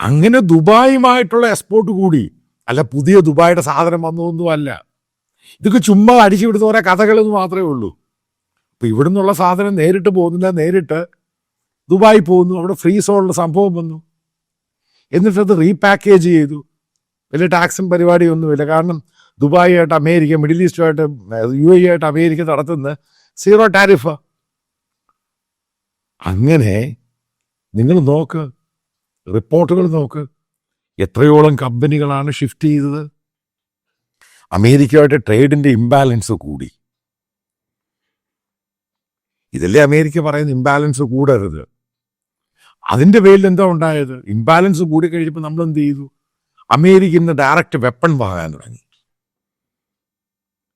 അങ്ങനെ ദുബായുമായിട്ടുള്ള എക്സ്പോർട്ട് കൂടി. അല്ല പുതിയ ദുബായുടെ സാധനം വന്നതൊന്നും അല്ല ഇതൊക്കെ ചുമ്മാ അടിച്ചു വിടുന്ന ഓരോ കഥകളെന്ന് മാത്രമേ ഉള്ളൂ. അപ്പോൾ ഇവിടെ നിന്നുള്ള സാധനം നേരിട്ട് പോകുന്നില്ല നേരിട്ട് ദുബായി പോകുന്നു അവിടെ ഫ്രീ സോണിൽ സംഭവം വന്നു. എന്നിട്ടത് റീപാക്കേജ് ചെയ്തു. വലിയ ടാക്സും പരിപാടിയൊന്നുമില്ല കാരണം ദുബായുമായിട്ട് അമേരിക്ക മിഡിൽ ഈസ്റ്റുമായിട്ട് യു എ ആയിട്ട് അമേരിക്ക നടത്തുന്ന സീറോ ടാരിഫ്. അങ്ങനെ നിങ്ങൾ നോക്ക് റിപ്പോർട്ടുകൾ നോക്ക്. എത്രയോളം കമ്പനികളാണ് ഷിഫ്റ്റ് ചെയ്തത്. അമേരിക്കയുടെ ട്രേഡിന്റെ ഇംബാലൻസ് കൂടി. ഇതല്ലേ അമേരിക്ക പറയുന്ന ഇംബാലൻസ് കൂടരുത്. അതിന്റെ പേരിൽ എന്താ ഉണ്ടായത്? ഇംബാലൻസ് കൂടി കഴിഞ്ഞപ്പോൾ നമ്മൾ എന്ത് ചെയ്തു? അമേരിക്ക ഇന്ന് ഡയറക്റ്റ് വെപ്പൺ വാങ്ങാൻ തുടങ്ങി.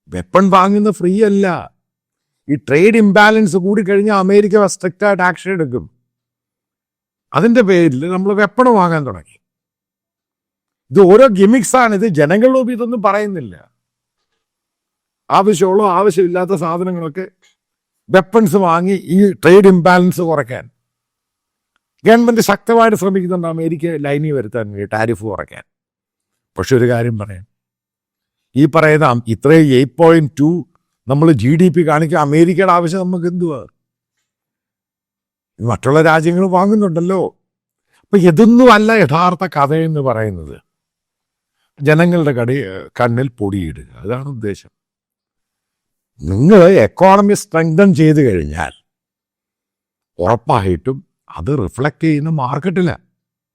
വെപ്പൺ വാങ്ങുന്ന ഫ്രീ അല്ല. ഈ ട്രേഡ് ഇംബാലൻസ് കൂടി കഴിഞ്ഞാൽ അമേരിക്ക സ്ട്രിക്റ്റ് ആയിട്ട് ആക്ഷൻ എടുക്കും. അതിന്റെ പേരിൽ നമ്മൾ വെപ്പൺ വാങ്ങാൻ തുടങ്ങി. ഇത് ഓരോ ഗിമിക്സാണ്. ഇത് ജനങ്ങളിലും ഇതൊന്നും പറയുന്നില്ല. ആവശ്യമുള്ള ആവശ്യമില്ലാത്ത സാധനങ്ങളൊക്കെ വെപ്പൺസ് വാങ്ങി ഈ ട്രേഡ് ഇംബാലൻസ് കുറയ്ക്കാൻ. ഗവൺമെന്റ് ശക്തമായിട്ട് ശ്രമിക്കുന്നുണ്ട് അമേരിക്ക ലൈനി വരുത്താൻ വേണ്ടി ടാരിഫ് കുറയ്ക്കാൻ. പക്ഷെ ഒരു കാര്യം പറയാം. ഈ പറയുന്ന ഇത്രയും എയ്റ്റ് പോയിന്റ് ടു നമ്മൾ ജി ഡി പി കാണിക്കുക അമേരിക്കയുടെ ആവശ്യം നമുക്ക് എന്തുവാ? മറ്റുള്ള രാജ്യങ്ങൾ വാങ്ങുന്നുണ്ടല്ലോ. അപ്പൊ ഇതൊന്നും അല്ല യഥാർത്ഥ കഥയെന്ന് പറയുന്നത്. ജനങ്ങളുടെ കടി കണ്ണിൽ പൊടിയിടുക. അതാണ് ഉദ്ദേശം. നിങ്ങൾ എക്കോണമി സ്ട്രെങ്തൻ ചെയ്തു കഴിഞ്ഞാൽ ഉറപ്പായിട്ടും അത് റിഫ്ലക്റ്റ് ചെയ്യുന്ന മാർക്കറ്റിലാണ്